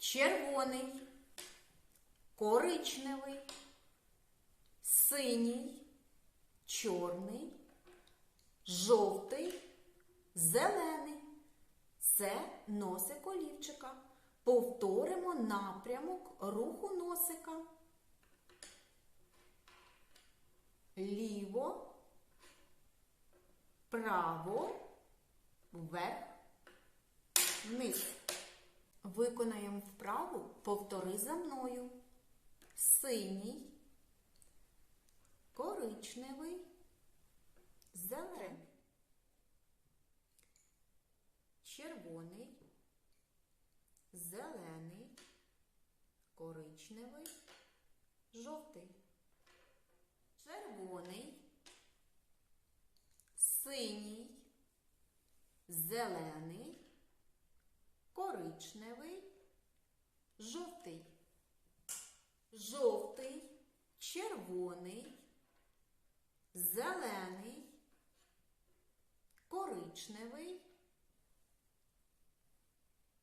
червоний, коричневий, синій, чорний, жовтий, зелений. Це носик олівчика. Повторимо напрямок руху носика. Ліво, право, вверх, вниз. Виконаємо вправу, повтори за мною. Синій, коричневий, зелений, червоний, зелений, коричневий, жовтий, червоний, синій, зелений, коричневий, жовтий, жовтий, червоний, зелений, коричневий,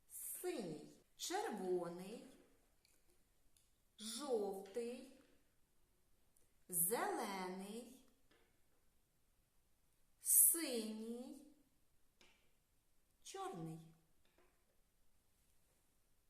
синій, червоний, жовтий, зелений,